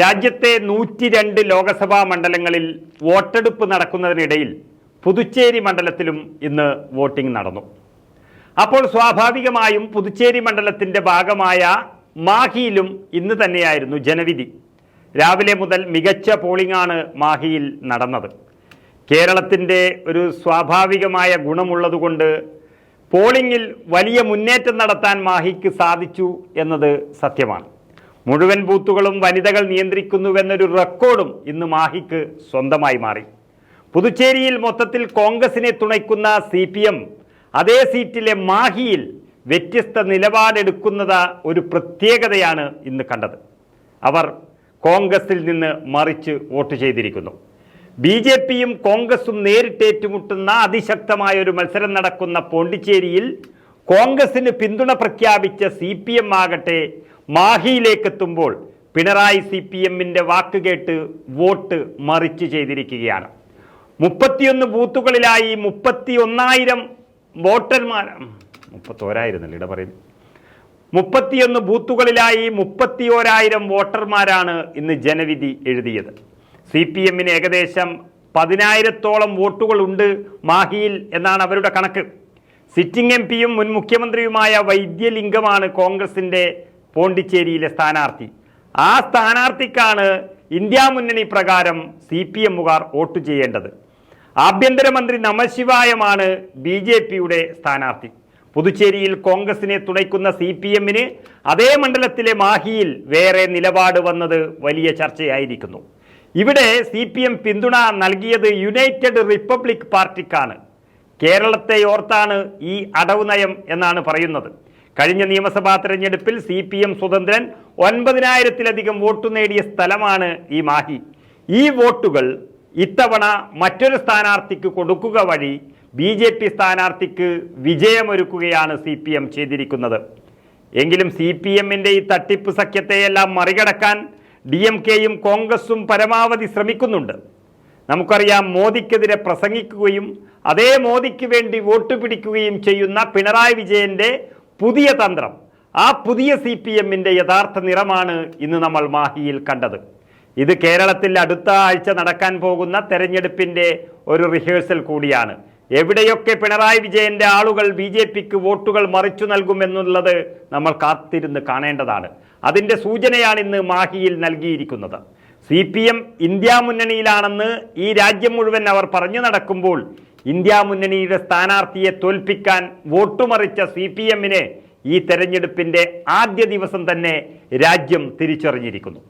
രാജ്യത്തെ നൂറ്റി രണ്ട് ലോകസഭാ മണ്ഡലങ്ങളിൽ വോട്ടെടുപ്പ് നടക്കുന്നതിനിടയിൽ പുതുച്ചേരി മണ്ഡലത്തിലും ഇന്ന് വോട്ടിംഗ് നടന്നു. അപ്പോൾ സ്വാഭാവികമായും പുതുച്ചേരി മണ്ഡലത്തിന്റെ ഭാഗമായ മാഹിയിലും ഇന്ന് തന്നെയായിരുന്നു ജനവിധി. രാവിലെ മുതൽ മികച്ച പോളിംഗാണ് മാഹിയിൽ നടന്നത്. കേരളത്തിന്റെ ഒരു സ്വാഭാവികമായ ഗുണമുള്ളതുകൊണ്ട് പോളിംഗിൽ വലിയ മുന്നേറ്റം നടത്താൻ മാഹിക്ക് സാധിച്ചു എന്നത് സത്യമാണ്. മുഴുവൻ ബൂത്തുകളും വനിതകൾ നിയന്ത്രിക്കുന്നുവെന്നൊരു റെക്കോർഡും ഇന്ന് മാഹിക്ക് സ്വന്തമായി മാറി. പുതുച്ചേരിയിൽ മൊത്തത്തിൽ കോൺഗ്രസിനെ തുണയ്ക്കുന്ന സി പി എം അതേ സീറ്റിലെ മാഹിയിൽ വ്യത്യസ്ത നിലപാടെടുക്കുന്നത് ഒരു പ്രത്യേകതയാണ് ഇന്ന് കണ്ടത്. അവർ കോൺഗ്രസിൽ നിന്ന് മറിച്ച് വോട്ട് ചെയ്തിരിക്കുന്നു. ബി ജെ പിയും കോൺഗ്രസും നേരിട്ടേറ്റുമുട്ടുന്ന അതിശക്തമായ ഒരു മത്സരം നടക്കുന്ന പോണ്ടിച്ചേരിയിൽ കോൺഗ്രസിന് പിന്തുണ പ്രഖ്യാപിച്ച സി പി എം ആകട്ടെ മാഹിയിലേക്ക് എത്തുമ്പോൾ പിണറായി സി പി എമ്മിന്റെ വാക്ക് കേട്ട് വോട്ട് മറിച്ച് ചെയ്തിരിക്കുകയാണ്. മുപ്പത്തിയൊന്ന് ബൂത്തുകളിലായി മുപ്പത്തി ഒന്നായിരം വോട്ടർമാർ മുപ്പത്തോരായിരുന്നല്ലേ ഇട പറയുന്നത് മുപ്പത്തിയൊന്ന് ബൂത്തുകളിലായി മുപ്പത്തി ഓരായിരം വോട്ടർമാരാണ് ഇന്ന് ജനവിധി എഴുതിയത്. സി പി എമ്മിന് ഏകദേശം പതിനായിരത്തോളം വോട്ടുകളുണ്ട് മാഹിയിൽ എന്നാണ് അവരുടെ കണക്ക്. സിറ്റിംഗ് എം പിയും മുൻ മുഖ്യമന്ത്രിയുമായ വൈദ്യലിംഗമാണ് കോൺഗ്രസിന്റെ പോണ്ടിച്ചേരിയിലെ സ്ഥാനാർത്ഥി. ആ സ്ഥാനാർത്ഥിക്കാണ് ഇന്ത്യ മുന്നണി പ്രകാരം സി പി എമ്മുകാർ വോട്ട് ചെയ്യേണ്ടത്. ആഭ്യന്തരമന്ത്രി നമശിവായമാണ് ബി ജെ പിയുടെ സ്ഥാനാർത്ഥി. പുതുച്ചേരിയിൽ കോൺഗ്രസിനെ തുണയ്ക്കുന്ന സി പി എമ്മിന് അതേ മണ്ഡലത്തിലെ മാഹിയിൽ വേറെ നിലപാട് വന്നത് വലിയ ചർച്ചയായിരിക്കുന്നു. ഇവിടെ സി പി എം പിന്തുണ നൽകിയത് യുണൈറ്റഡ് റിപ്പബ്ലിക് പാർട്ടിക്കാണ്. കേരളത്തെ ഓർത്താണ് ഈ അടവ് നയം എന്നാണ് പറയുന്നത്. കഴിഞ്ഞ നിയമസഭാ തെരഞ്ഞെടുപ്പിൽ സി പി എം സ്വതന്ത്രൻ ഒൻപതിനായിരത്തിലധികം വോട്ട് നേടിയ സ്ഥലമാണ് ഈ മാഹി. ഈ വോട്ടുകൾ ഇത്തവണ മറ്റൊരു സ്ഥാനാർത്ഥിക്ക് കൊടുക്കുക വഴി ബി ജെ പി സ്ഥാനാർത്ഥിക്ക് വിജയമൊരുക്കുകയാണ് സി പി എം ചെയ്തിരിക്കുന്നത്. എങ്കിലും സി പി എമ്മിന്റെ ഈ തട്ടിപ്പ് സഖ്യത്തെയെല്ലാം മറികടക്കാൻ ഡി എം കെയും കോൺഗ്രസും പരമാവധി ശ്രമിക്കുന്നുണ്ട്. നമുക്കറിയാം മോദിക്കെതിരെ പ്രസംഗിക്കുകയും അതേ മോദിക്ക് വേണ്ടി വോട്ട് പിടിക്കുകയും ചെയ്യുന്ന പിണറായി വിജയന്റെ പുതിയ തന്ത്രം. ആ പുതിയ സി പി എമ്മിന്റെ യഥാർത്ഥ നിറമാണ് ഇന്ന് നമ്മൾ മാഹിയിൽ കണ്ടത്. ഇത് കേരളത്തിൽ അടുത്ത ആഴ്ച നടക്കാൻ പോകുന്ന തെരഞ്ഞെടുപ്പിന്റെ ഒരു റിഹേഴ്സൽ കൂടിയാണ്. എവിടെയൊക്കെ പിണറായി വിജയന്റെ ആളുകൾ ബി ജെ പിക്ക് വോട്ടുകൾ മറിച്ചു നൽകുമെന്നുള്ളത് നമ്മൾ കാത്തിരുന്ന് കാണേണ്ടതാണ്. അതിന്റെ സൂചനയാണ് ഇന്ന് മാഹിയിൽ നൽകിയിരിക്കുന്നത്. സി പി എം ഇന്ത്യ മുന്നണിയിലാണെന്ന് ഈ രാജ്യം മുഴുവൻ അവർ പറഞ്ഞു നടക്കുമ്പോൾ ഇന്ത്യ മുന്നണിയുടെ സ്ഥാനാർത്ഥിയെ തോൽപ്പിക്കാൻ വോട്ടുമറിച്ച സി പി എമ്മിനെ ഈ തെരഞ്ഞെടുപ്പിന്റെ ആദ്യ ദിവസം തന്നെ രാജ്യം തിരിച്ചറിഞ്ഞിരിക്കുന്നു.